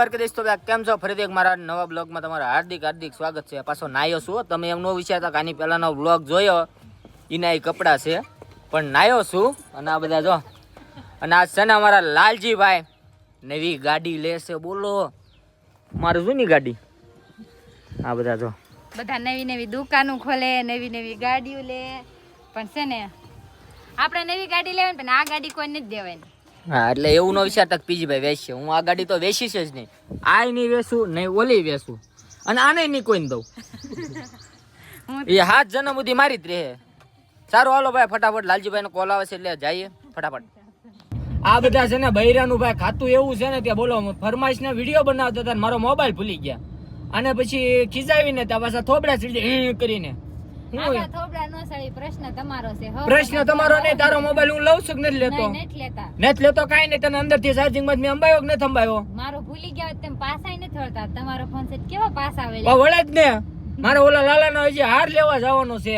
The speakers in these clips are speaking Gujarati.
દ્વારકાધીશ તો કેમ છો? ફરીથી એક મારા નવા બ્લોગમાં તમારું હાર્દિક હાર્દિક સ્વાગત છે. પાછો નાયો છું તમે એમ ન વિચારતા કે આની પહેલાનો બ્લોગ જોયો, એના એ કપડાં છે. પણ નાયો છું અને આ બધા જો. અને આ છે ને અમારા લાલજીભાઈ. નવી ગાડી લેશે બોલો. મારું જૂની ગાડી. આ બધા જો. બધા નવી નવી દુકાનો ખોલે, નવી નવી ગાડીઓ લે. પણ છે ને, આપણે નવી ગાડી લેવાની, પણ આ ગાડી કોઈ નથી દેવાની. હા એટલે એવું ન વિચારતા પીજીભાઈ વેચશે. હું આ ગાડી તો વેચીશ જ નહીં. આ નહીં વેચું નહીં ઓલી વેચું. અને આને નહીં કોઈને દઉં. એ હાથ જન્મ સુધી મારી જ રહે. સારું હાલો ભાઈ ફટાફટ લાલજીભાઈ નો કોલ આવે છે એટલે જઈએ. ફટાફટ. આ બધા છે ને બૈરાનું ભાઈ ખાતું એવું છે ને ત્યાં બોલો ફરમાઈશ ના વીડિયો બનાવતા હતા મારો મોબાઈલ ભૂલી ગયા. અને પછી ખીજાવીને ત્યાં પાછા થોબડા સીડી કરીને હું આપણા થોબડા નો સળી પ્રશ્ન તમારો છે હો. પ્રશ્ન તમારો નહીં તારો મોબાઈલ હું લઉં છું નથી લેતો? નથી લેતો. કાંઈ નહીં તને અંદરથી ચાર્જિંગમાં મેં અંબાયો નથી અંબાયો? મારો ભૂલી ગયા તેમ પાસા નથી વળતા. તમારો ફોન છે કેવા પાસ આવે વળે જ ને. મારે ઓલા લાલા નો હજી હાર લેવા જવાનો છે.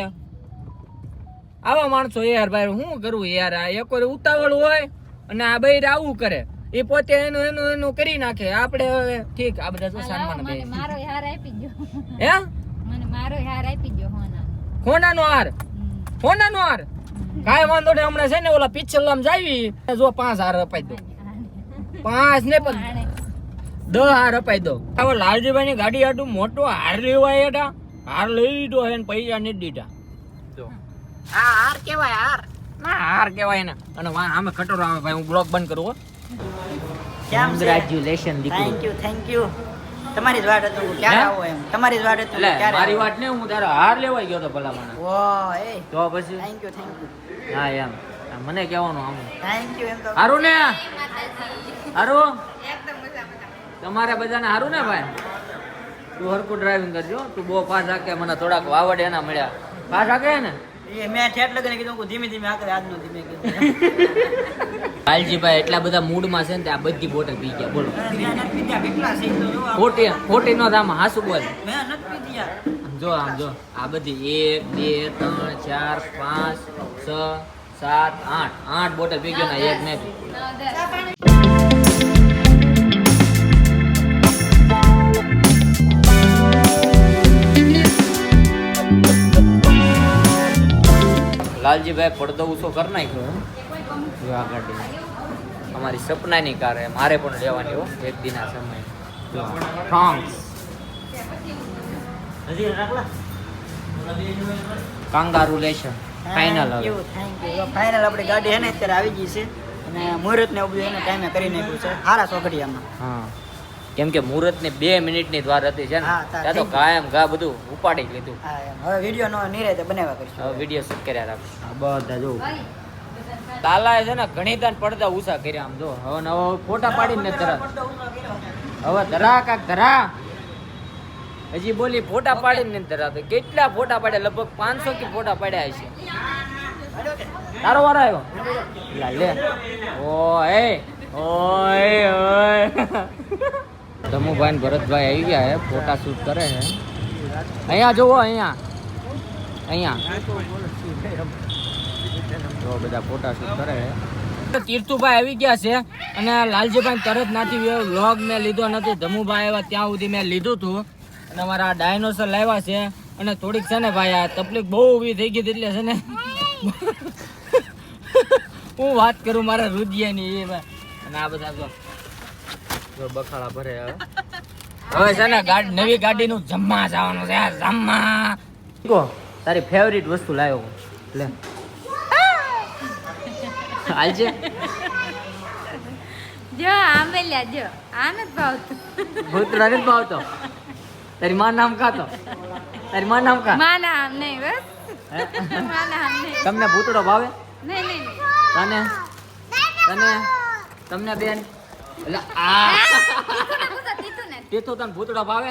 આવા માણસો યાર ભાઈ શું કરવું યાર? આ એક ઉતાવળ હોય અને આ બૈર આવું કરે. એ પોતે એનું એનું એનું કરી નાખે. આપણે હવે ઠીક આ બધા મારો હાર આપી દો હે? મને મારો હાર આપી દો હોના. ખોના નો હાર. હમ. નો હાર. કાંઈ વાંધો નહીં હમણાં છે ને ઓલા પિક્ચર લામ જાવી. જો પાંચ હાર અપાઈ દો. પાંચ ને. દસ હાર અપાઈ દો. હવે લાલજીભાઈ ની ગાડી આટલું મોટો હાર લેવાય એટા હાર લઈ લીધો હે ને પૈસા નથી દીધા. હા હાર કેવાય હાર. ના હાર કેવાય ને અને વા આમે કટોરો આવે ભાઈ હું બ્લોક બંધ કરું હો. કેમ છે? કોંગ્રેચ્યુલેશન દીકરી. થેન્ક યુ થેન્ક યુ તમારી જ વાટ હતું હું ક્યારે આવો એમ? તમારી જ વાટ હતું ક્યારે મારી. વાત ને હું તારો હાર લેવાય ગયો તો ભલા મને ઓ એ. તો પછી? થેન્ક યુ થેન્ક યુ હા એમ. મને કહેવાનું આમ. થેન્ક યુ એમ તો. હારું ને? હારું? તમારે બધાને હારું ને ભાઈ? તું હરકું ડ્રાઇવિંગ કરજો તું બહુ પાસ હાકે મને થોડાક વાવડ એના મળ્યા. પાસ હાકે ને? મેં ઠેઠ લગને કીધું કે ધીમે ધીમે આગળ આજનું ધીમે કીધું લાલજીભાઈ એટલા બધા મૂડમાં છે ને આ બધી બોટલ પી ગયા બોલો. ખોટી ખોટી નો આમાં હાસુ બોલ. જો આમ જો આ બધી એક બે ત્રણ ચાર પાંચ છ સાત આઠ આઠ બોટલ પી ગયો ને એક ને લાલજીભાઈ પડદો ઊંચો કરી નાખ્યો આ ગાડી અમારી સપનાની કાર મારે પણ લેવાની હો એક દિના સમય. ફ્રાન્સ કાંગારુ લેશે ફાઇનલ ફાઇનલ આપણી ગાડી હે ને અત્યારે આવી ગઈ છે. અને મુહૂર્ત ને એવું બધું એને ટાઈમે કરી નાખ્યું છે. સારા સોગડિયામાં. હા. કેમ કે મુહૂર્તની બે મિનિટની દ્વાર હતી છે ને ત્યાં તો કાયમ ઘા બધું ઉપાડી લીધું. હવે વીડિયો નો નિરાતે બનાવ્યા કરશું. હવે વીડિયો શૂટ કર્યા રાખો આ બધા જો લાલાએ છે ને ઘણી તાન પડદા ઊંચા કર્યા આમ જો. હવે નવો ફોટા પાડીને ધરા. હવે ધરા કાક ધરા. હજી બોલી ફોટા પાડીને ને ધરાતો કેટલા ફોટા પાડ્યા? લગભગ પાંચસો કે ફોટા પાડ્યા હશે. તારો વાર આવ્યો? લા લે. ઓય ઓય ઓય. ધમુભાઈ ભરતભાઈ આવી ગયા હે ફોટા શૂટ કરે છે. અહીંયા જોવો અહીંયા. અહીંયા. તો બધા ફોટા શૂટ કરે છે. તીર્થુભાઈ આવી ગયા છે અને લાલજીભાઈ તરત નાથી વ્લોગ મેં લીધો નથી. ધમુભાઈ આવ્યા ત્યાં સુધી મેં લીધું હતું અને મારા ડાયનોસર લાવ્યા છે. અને થોડીક છે ને ભાઈ, આ તકલીફ બહુ ઊભી થઈ ગઈ એટલે છે ને હું વાત કરું મારા રુદિયાની એ ભાઈ. અને આ બધા જો બખાડા ભરે હવે હવે છે ને ગાડી નવી ગાડીનું જમવા જવાનું છે જમવા. કો? તારી ફેવરિટ વસ્તુ લાવ્યો લે. હાલજે જો આંબેલિયા જો. આને ભાવતો. ભૂતરા નથી ભાવતો. તારી માં નામ કાતો તારી માં નામ કા? માં આમ નહીં બસ. માં નામ નહીં. તમને ભૂતડો ભાવે? નહીં નહીં. તને? તને? તમને બેન? એટલે આ. તીતું તને ભૂતડો ભાવે?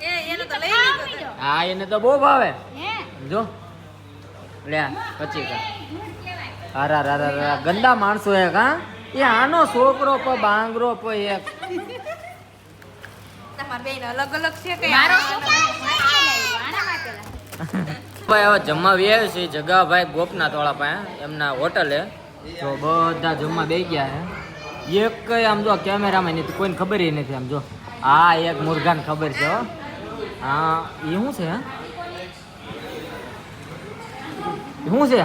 એ એનો તો લઈ લીધો હા એને તો બહુ ભાવે. જો. લે પછી કા. હારા રા રા રા ગંદા માણસો એક હા? એ આનો છોકરો પ બાંગરો પ એક. અલગ અલગ ભાઈ હવે જમવા વ્યાય છે જગાભાઈ ગોપનાથ વાળા પાસે એમના હોટલે. તો બધા જમવા બે ગયા હે એક આમ જો કેમેરામાં નથી કોઈને ખબર એ નથી આમ જો. હા એક મુરઘાને ખબર છે હા. એ શું છે શું છે?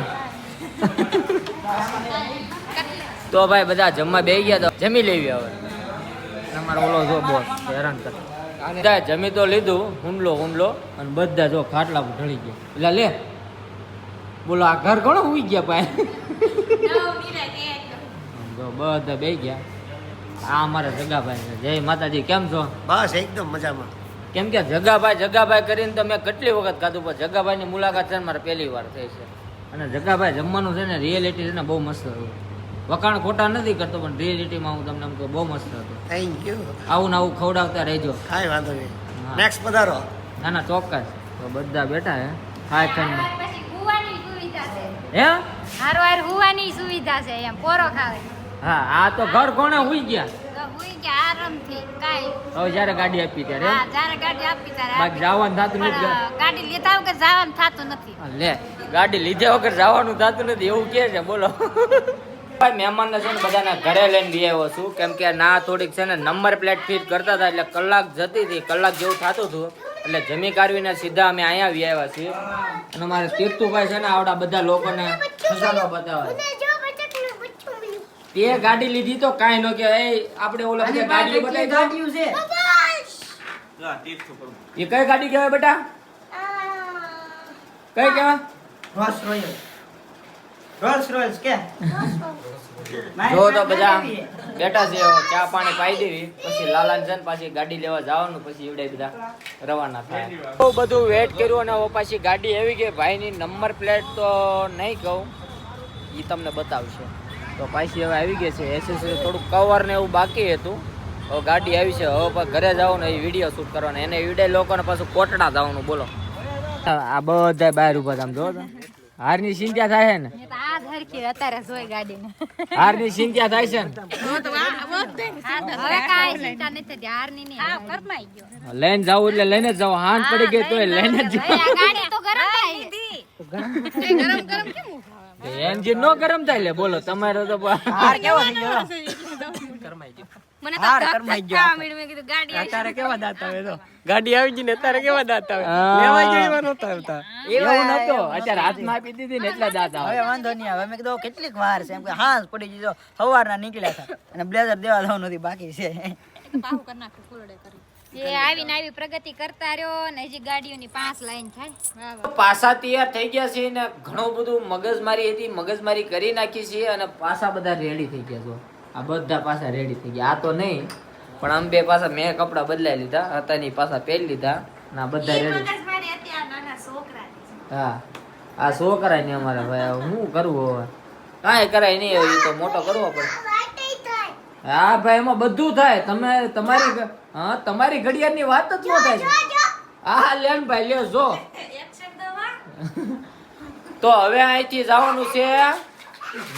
તો ભાઈ બધા જમવા બે ગયા તો જમી લેવી હવે. તમારો ઓલો જો બોસ હેરાન કર. બધા જમી તો લીધું હુમલો હુમલો અને બધા જો ખાટલા ઢળી ગયા. એટલે લે. બોલો આ ઘર ઘણો ઉઈ ગયા ભાઈ? બધા બે ગયા. આ અમારા જગાભાઈ છે. જય માતાજી કેમ છો? બસ એકદમ મજામાં. કેમ કે જગાભાઈ જગાભાઈ કરીને તો મેં કેટલી વખત ખાધું પણ જગાભાઈની મુલાકાત છે ને મારે પહેલી વાર થઈ છે. અને જગાભાઈ જમવાનું છે ને રિયાલિટી છે ને બહુ મસ્ત હતું. વખાણ ખોટા નથી કરતો પણ રિયાલિટીમાં હું તમને એમ કહું બહુ મસ્ત હતું. થેન્ક યુ આવું ને આવું ખવડાવતા રહેજો. કાંઈ વાંધો નહીં. નેક્સ્ટ પધારો. ના ના ચોક્કસ. તો બધા બેઠા હે. હાય ખાઈને પછી હુવાની સુવિધા છે. હે? હારવાર હુવાની સુવિધા છે એમ પોરો ખાવે. હા આ તો ઘર કોણે હુઈ ગયા? હુઈ ગયા આરામથી કાઈ. હવે જ્યારે ગાડી આપી ત્યારે હા જ્યારે ગાડી આપી ત્યારે બાકી જવાનું થાતું નથી ગાડી લીધા વગર જવાનું થતું નથી. લે ગાડી લીધા વગર જવાનું થાતું નથી એવું કે છે બોલો. ભાઈ મહેમાનને છે ને બધાના ઘરે લઈને બી આવ્યો છું. કેમ કે ના થોડીક છે ને નંબર પ્લેટ ફીટ કરતા હતા એટલે કલાક જતી હતી કલાક જેવું થતું હતું. એટલે જમી કાઢવીને સીધા અમે અહીંયા આવી આવ્યા છીએ. અને અમારે તીર્થુભાઈ છે ને આવડા બધા લોકોને ખજાનો બતાવે. તે ગાડી લીધી તો કાંઈ ન કે આપણે ઓલા બધા ગાડીઓ બતાવી. ગાડીઓ છે? એ કઈ ગાડી કહેવાય બેટા? કઈ કહેવાય? રોલ્સ રોયલ રોલ્સ રોયલ્સ કે? જો તો બધા બેઠા છે ચા પાણી પાઈ દેવી. પછી લાલાન છે પાછી ગાડી લેવા જવાનું પછી એવડે બધા રવાના થાય. બહુ બધું વેટ કર્યું અને પાછી ગાડી આવી ગઈ. ભાઈની નંબર પ્લેટ તો નહીં કહું. એ તમને બતાવશે. તો પાછી હવે આવી ગઈ છે. એસેસરી થોડુંક કવર ને એવું બાકી હતું. હવે ગાડી આવી છે. હવે ઘરે જવાનું એ વીડિયો શૂટ કરવાનો. એને વિડે લોકોને પાછું કોટડા જવાનું બોલો. આ બધા બહાર ઊભા તમે જો હારની ચિંતા થાય છે ને? તો હારની ચિંતા થાય છે. લઈને જાવું એટલે લઈને જ જાવું હાંજ પડી ગઈ તોય લઈને જ હવે આ ગાડી તો ગરમ થાય. એન્જિન નો ગરમ થાય લે બોલો તમારે તો હાર કેવો થઈ ગયો? મને કરમાઈ ગયો મેં કીધું ગાડી અત્યારે કેવા દાંત આવે તો? ગાડી આવી ગઈ ને અત્યારે કેવા દાંત આવે? લેવા જેવા નહોતા આવતા. એવું નતો અત્યારે હાથમાં આપી દીધી ને એટલા દાંત આવે. હવે વાંધો નહીં આવે. મેં કીધું કેટલીક વાર છે? એમ કે હા પડી ગઈ જો સવારના નીકળ્યા હતા. અને બ્લેઝર દેવા જવાનું નથી બાકી છે. એ આવીને આવી પ્રગતિ કરતા રહ્યો ને હજી ગાડીઓની પાંચ લાઈન થાય. પાસા તૈયાર થઈ ગયા છે ને ઘણું બધું મગજમારી હતી મગજમારી કરી નાખી છે અને પાસા બધા રેડી થઈ ગયા છો. આ બધા પાસા રેડી થઈ ગયા. આ તો નહીં પણ આમ બે પાસા મેં કપડાં બદલાઈ લીધા હતાની પાસા પહેરી લીધા ના બધા રેડી હા આ શો કરાય ને અમારા ભાઈ હું શું કરવું હવે? કાંઈ કરાય નહીં હવે ઈ તો મોટો કરવો પડે. હા ભાઈ એમાં બધું થાય. તમે તમારી હા તમારી ઘડિયાળની વાત જ ન થાય. હા લેન ભાઈ લ્યો જો. તો હવે અહીંથી જવાનું છે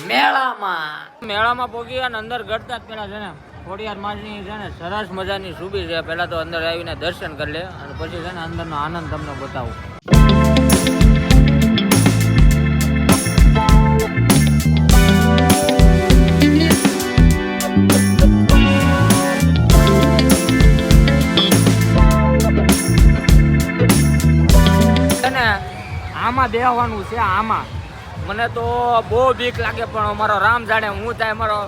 મેળામાં. મેળામાં પોગી અને અંદર ગળતા જ પેલા છે ને ખોડિયાર માની છે ને સરસ મજાની સુબી છે. પેલા તો અંદર આવીને દર્શન કરી લે અને પછી છે ને અંદરનો આનંદ તમને બતાવું. આમાં બેહવાનું છે આમાં. મને તો બહુ બીક લાગે પણ અમારો રામ જાણે હું થાય મારો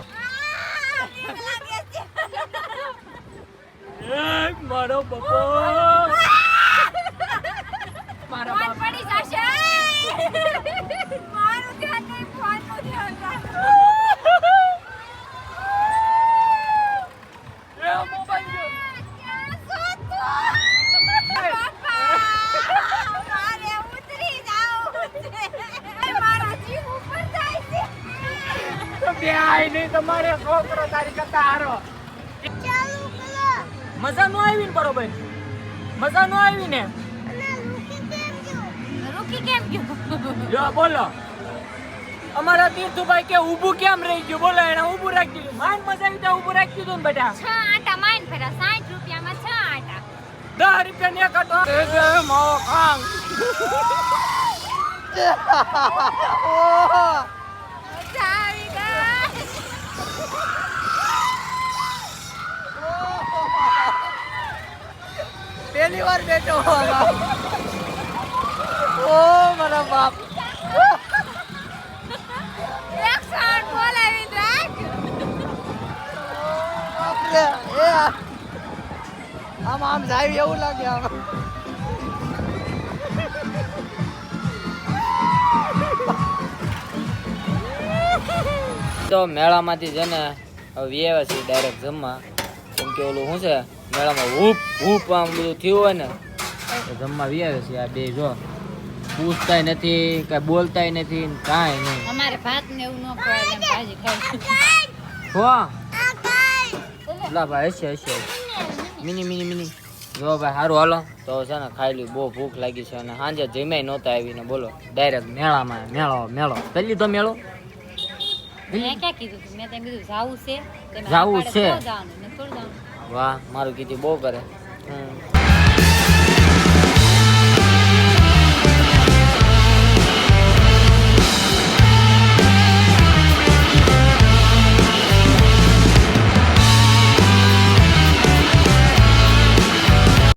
મારો બપો. મારા બાપ. પડી જશે. મજા નો આવી ને બરોબર મજા નો આવી ને રૂકી કેમ ગયું? જો બોલો. અમારા તીર્થુભાઈ કે ઊભું કેમ રહી ગયું? બોલો એને ઊભું રાખી દીધું. માન મજા આવી ત્યાં ઊભું રાખી દીધું ને બેટા. છ આટા માઈન ફેરા સાઠ રૂપિયામાં છ આટા. દસ રૂપિયા ને કટો એ જે માવો ખાંગ મજા આવી ગઈ પહેલી વાર બેઠો ઓ મારા બાપ. આમ આમ જાય એવું લાગે આમ. તો મેળામાંથી છે ને હવે વ્યવા ડાયરેક્ટ જમવા કેમ કે ઓલું શું છે? મેળામાં હૂપ હૂપ આમ બધું થયું હોય ને તો જમવા વ્યવે છે આ બે જો. પૂછતાય નથી કાંઈ બોલતાય નથી કાંઈ નહીં. અમારે ભાત ને એવું ન ખવાય એમ ભાજી ખાઈ. લા ભાઈ હશે હશે. Mini mini mini. જો ભાઈ સારું હાલો. તો છે ને ખાઈ લ્યું બહુ ભૂખ લાગી છે અને સાંજે જમ્યાય નહોતા આવીને બોલો. ડાયરેક્ટ મેળામાં મેળો મેળો. પેલી તો મેળો? મેં ક્યાં કીધું મેં તેમ કીધું જાવું છે. જાવું છે. વાહ મારું કીધું બહુ કરે. હમ.